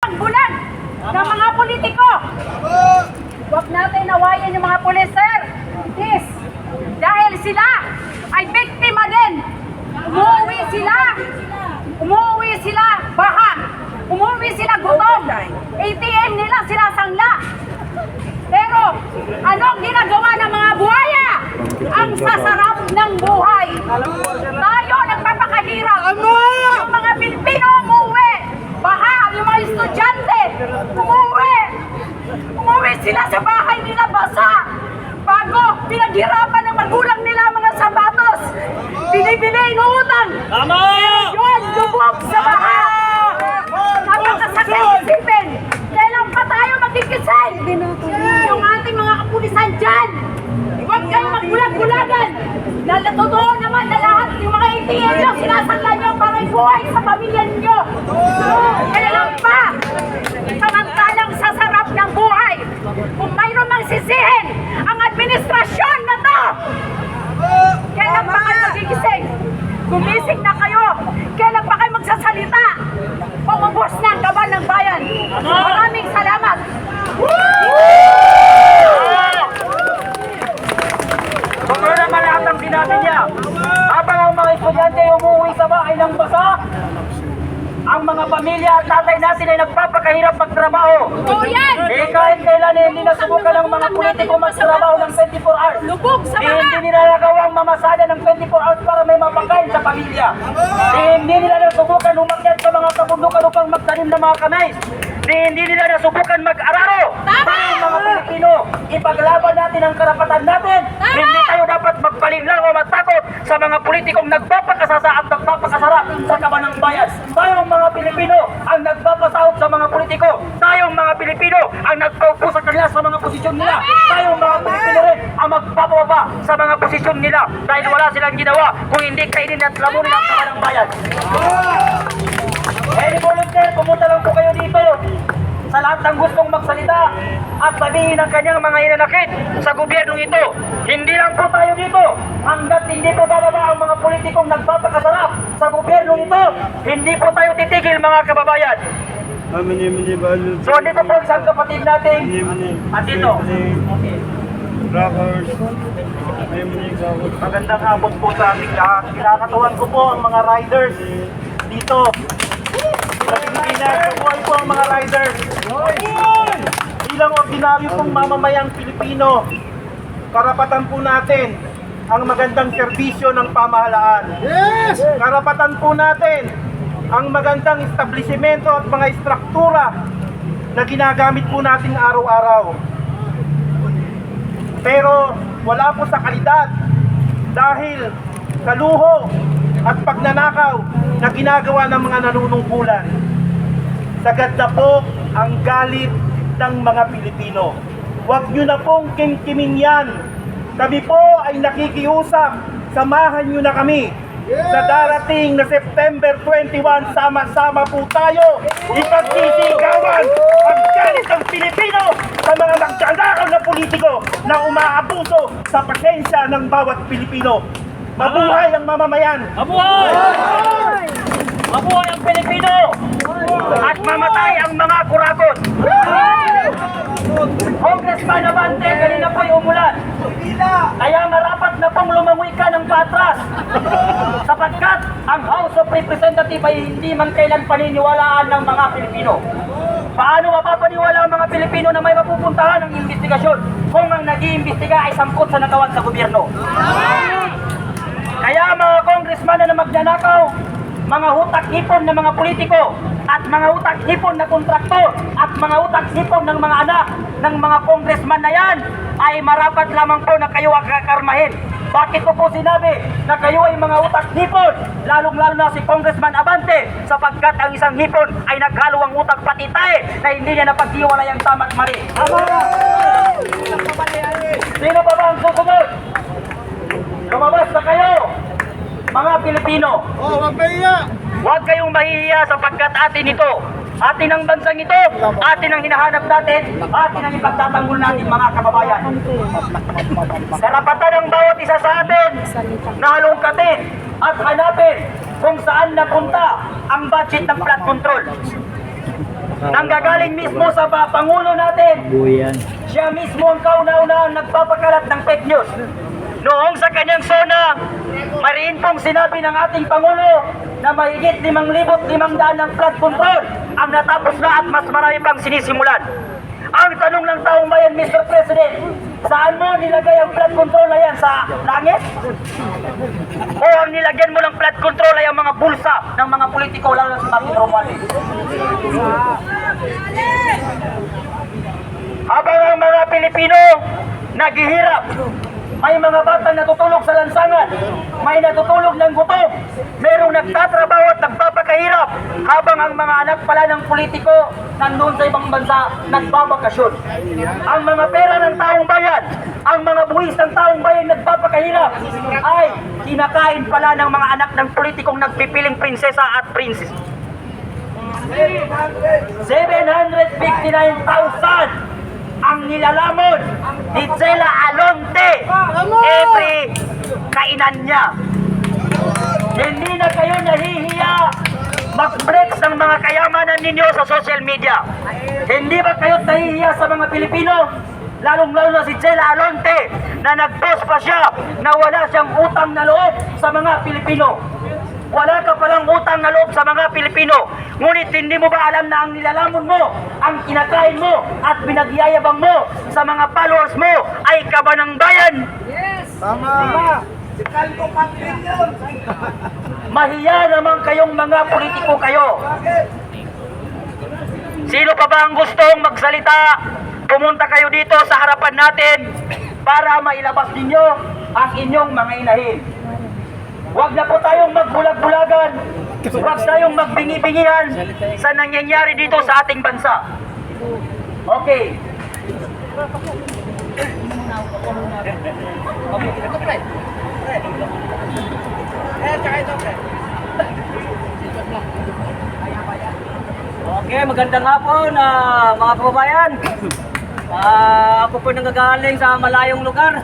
ang ng mga politiko. Huwag natin nawayan yung mga pulis, sir. Please. Dahil sila ay biktima din. Umuwi sila. Umuwi sila baha. Umuwi sila gutom. ATM nila sila sangla. Pero anong ginagawa ng mga buhaya? Ang sasarap ng buhay. Tayo nagpapakahirap. Yung mga Pilipino umuwi. Baha, yung mga estudyante. Umuwi. Umuwi sila sa bahay nila basa. Bago, pinaghirapan ng magulang nila mga sapatos. Binibili, inuutang. Tama! Yun, lubog sa baha. Napakasakit isipin. Kailan pa tayo magkikisay? Yung ating mga kapulisan dyan. Huwag kayong magbulag-bulagan. Dahil totoo naman na lahat yung mga ATM nyo, sinasangla nyo para ibuhay sa pamilya ninyo. Kailan pa? Samantalang sa sarap ng buhay. Kung mayroon mang sisihin, ang administrasyon na to. Kailan pa kayo magigising? Gumising na kayo. Kailan pa kayo magsasalita? Pumubos na ang kaban ng bayan. Maraming salamat. Kung ano naman lahat ang sinabi niya, habang ang mga estudyante umuwi sa bahay ng mga pamilya at tatay natin ay nagpapakahirap magtrabaho. Oo yan! Eh kahit kailan eh, hindi nasubukan ng mga politiko magtrabaho ng 24 hours. Lubog sa Eh, baha! hindi nila nagawang mamasada ng 24 hours para may mapakain sa pamilya. Eh, hindi nila nasubukan umakyat sa mga kabundukan upang magtanim ng mga kamay. Eh, hindi nila nasubukan mag-araro. Tama! Mga Pilipino, ipaglaban natin ang karapatan natin. Tama! Hindi tayo dapat magpalinlang o matakot sa mga politikong nagpapakasasa at nagpapakasarap sa kaban ng bayan. Pilipino ang nagpapasahod sa mga politiko. Tayong mga Pilipino ang nagpaupo sa kanila sa mga posisyon nila. Tayong mga Pilipino rin ang magpapababa sa mga posisyon nila dahil wala silang ginawa kung hindi kainin at lamunin ang kaban ng bayan. Any volunteer, pumunta lang po kayo dito sa lahat ng gustong magsalita at sabihin ang kanyang mga inanakit sa gobyernong ito. Hindi lang po tayo dito. Hanggat hindi po bababa ang mga politikong nagpapakasarap sa gobyernong ito, hindi po tayo titigil mga kababayan. Balu. So dito po isang kapatid natin. At dito. Rockers. Magandang hapon po sa ating lahat. Kinakatuwan ko po ang mga riders dito. Sa Pilipinas, kabuhay po ang mga riders. Bilang ordinaryo pong mamamayang Pilipino, karapatan po natin ang magandang serbisyo ng pamahalaan. Yes! Karapatan po natin ang magandang establishmento at mga istruktura na ginagamit po natin araw-araw. Pero wala po sa kalidad dahil sa luho at pagnanakaw na ginagawa ng mga nanunungkulan. Sagad na po ang galit ng mga Pilipino. Huwag nyo na pong kimkiming yan. Kami po ay nakikiusap. Samahan nyo na kami. Sa darating na September 21, sama-sama po tayo. Ipagsisigawan ang galit ng Pilipino sa mga nagdanakaw na politiko na umaabuso sa pasensya ng bawat Pilipino. Mabuhay ang mamamayan! Mabuhay! Mabuhay ang Pilipino! At mamatay ang mga kurakot. Congressman Abante, kanina po'y umulan. Kaya marapat na pong lumangoy ka ng patras. Sapagkat ang House of Representatives ay hindi man kailan paniniwalaan ng mga Pilipino. Paano mapapaniwala ang mga Pilipino na may mapupuntahan ng investigasyon kung ang nag-iimbestiga ay sangkot sa nagawan sa gobyerno? Kaya mga congressman na magnanakaw, mga hutak-hipon ng mga politiko, at mga utak-hipon na kontraktor, at mga utak-hipon ng mga anak ng mga congressman na yan, ay marapat lamang po na kayo ang kakarmahin. Bakit ko po sinabi na kayo ay mga utak-hipon, lalong-lalo na si Congressman Abante, sapagkat ang isang hipon ay naghalo ang utak pati tayo na hindi niya napaghiwalay ang tama't mali. Sino pa ba ang susunod? Lumabas na kayo, mga Pilipino. Oh, mapaya. Huwag kayong mahihiya sapagkat atin ito. Atin ang bansang ito, atin ang hinahanap natin, atin ang ipagtatanggol natin mga kababayan. Karapatan ng bawat isa sa atin na halongkatin at hanapin kung saan napunta ang budget ng flood control. Nanggagaling mismo sa ba- Pangulo natin. Siya mismo ang kauna-unahang nagpapakalat ng fake news. Noong sa kanyang sona, mariin pong sinabi ng ating Pangulo na mahigit 5,500 ng flood control ang natapos na at mas marami pang sinisimulan. Ang tanong ng taong bayan, Mr. President, saan mo nilagay ang flood control na yan? Sa langit? O ang nilagyan mo ng flood control ay ang mga bulsa ng mga politiko, lalo si Martin Romualdez? Habang ang mga Pilipino naghihirap, may mga bata natutulog sa lansangan, may natutulog ng gutom, merong nagtatrabaho at nagpapakahirap, habang ang mga anak pala ng politiko nandun sa ibang bansa nagbabakasyon. Ang mga pera ng taong bayan, ang mga buwis ng taong bayan nagpapakahirap, ay kinakain pala ng mga anak ng politikong nagpipiling prinsesa at princess. 759,000 ang nilalamon ni Alonte every kainan niya. Hindi na kayo nahihiya mag-flex ng mga kayamanan ninyo sa social media. Hindi ba kayo nahihiya sa mga Pilipino? Lalong-lalo na si Chela Alonte na nag-post pa siya na wala siyang utang na loob sa mga Pilipino. Wala ka palang utang na loob sa mga Pilipino. Ngunit hindi mo ba alam na ang nilalamon mo, ang kinakain mo, at binagyayabang mo sa mga followers mo ay kaba ng bayan? Tama. Mahiya naman kayong mga politiko kayo. Sino pa ba ang gustong magsalita? Pumunta kayo dito sa harapan natin para mailabas ninyo ang inyong mga inahin. Huwag na po tayong magbulag-bulagan. Huwag tayong magbingi-bingihan sa nangyayari dito sa ating bansa. Okay. Okay, magandang hapon ah, mga kababayan. Ah, ako po nanggagaling sa malayong lugar.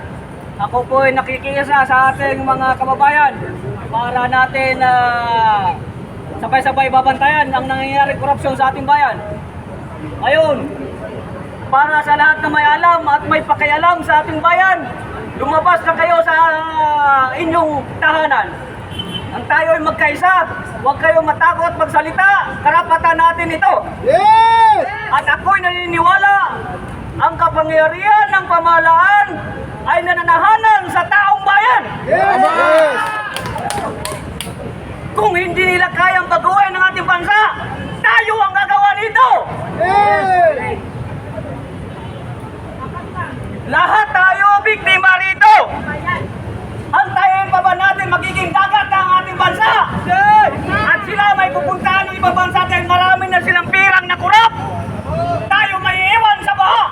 Ako po ay nakikisa sa ating mga kababayan para natin ah, sabay-sabay babantayan ang nangyayari korupsyon sa ating bayan. Ngayon, para sa lahat na may alam at may pakialam sa ating bayan, lumabas na kayo sa ah, inyong tahanan. Ang tayo ay magkaisa, huwag kayong matakot magsalita, karapatan natin ito. Yes! At ako'y naniniwala, ang kapangyarihan ng pamahalaan ay nananahanan sa taong bayan. Yes! Kung hindi nila kayang baguhin ng ating bansa, tayo ang gagawa nito. Yes! Lahat tayo biktima rito. Antayin pa ba natin magiging dagat ang ating bansa? At sila may pupuntahan ng ibang bansa dahil marami na silang pirang na kurap. Tayo may iwan sa baha.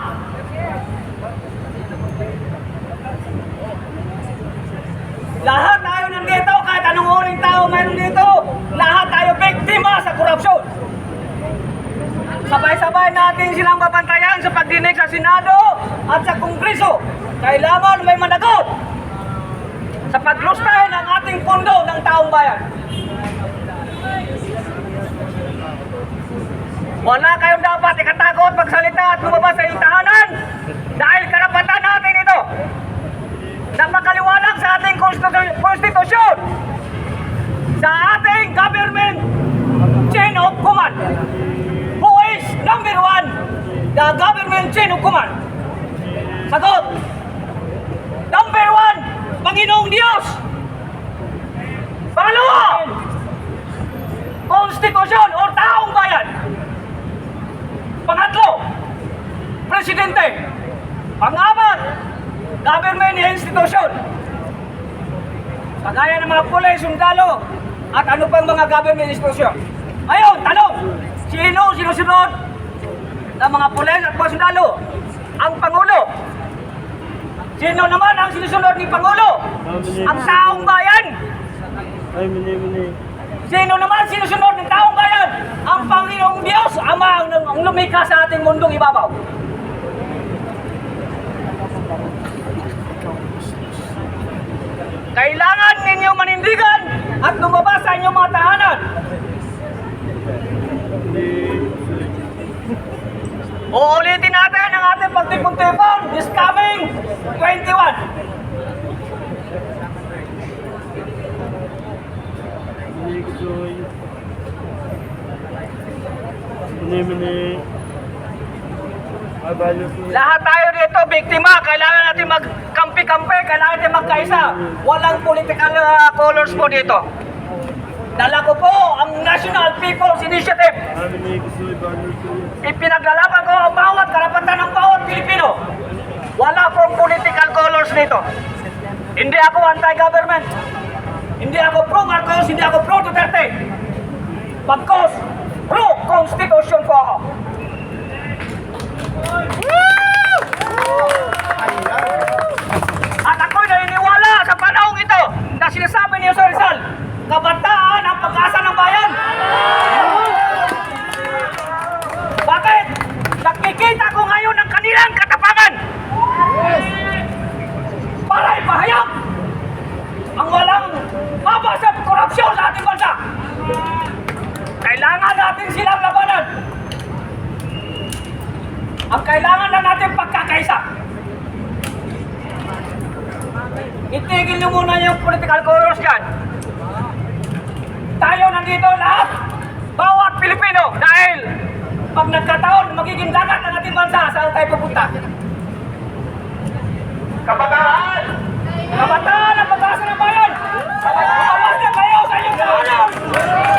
Lahat tayo nandito, kahit anong uring tao mayroon dito, lahat tayo biktima sa korupsyon. Sabay-sabay natin silang babantayan sa pagdinig sa Senado at sa Kongreso. Kailangan may managot sa paglustahin ang ating pondo ng taong bayan. Wala kayong dapat ikatakot magsalita at lumabas sa iyong tahanan dahil karapatan natin ito na makaliwanag sa ating konstitu- konstitusyon sa ating government chain of command who is number one the command sagot. Number one Panginoong Diyos. Pangalawa konstitusyon o taong bayan. Pangatlo presidente. Pangapat government institution. Kagaya ng mga pulis, sundalo, at ano pang mga government institution. Ngayon, tanong, sino sinusunod ng mga pulis at mga sundalo? Ang Pangulo. Sino naman ang sinusunod ni Pangulo? Ang taong bayan. Sino naman sinusunod ng taong bayan? Ang Panginoong Diyos, Ama ang, ang lumikha sa ating mundong ibabaw. Kailangan ninyo manindigan at lumabas sa inyong mga tahanan. Uulitin natin ang ating pagtipon-tipon this coming 21. Nixoy. Mini, mini. Abalo po. Lahat tayo dito, biktima. Kailangan natin magkampi-kampi. Kailangan natin magkaisa. Walang political uh, colors po dito. Dala ko po ang National People's Initiative. Ipinaglalaban ko ang bawat karapatan ng bawat Pilipino. Wala pong political colors dito. Hindi ako anti-government. Hindi ako pro-Marcos, hindi ako pro-Duterte. Bagkos, pro-Constitution po ako. At ako'y naniniwala sa panahong ito na sinasabi niyo sa Rizal, kabataan ang pag-asa ng bayan. Bakit? Nakikita ko ngayon ang kanilang katapangan. Para ipahayag ang walang baba sa korupsyon sa ating bansa. Kailangan natin silang labanan. Ang kailangan na natin pagkakaisa. Itigil niyo muna yung political colors dyan. Tayo nandito lahat, bawat Pilipino, dahil pag nagkataon, magiging dagat ang ating bansa, saan tayo pupunta? Kabataan! Kabataan ang pag-asa ng bayan! Kabataan na kayo sa inyong tahanan!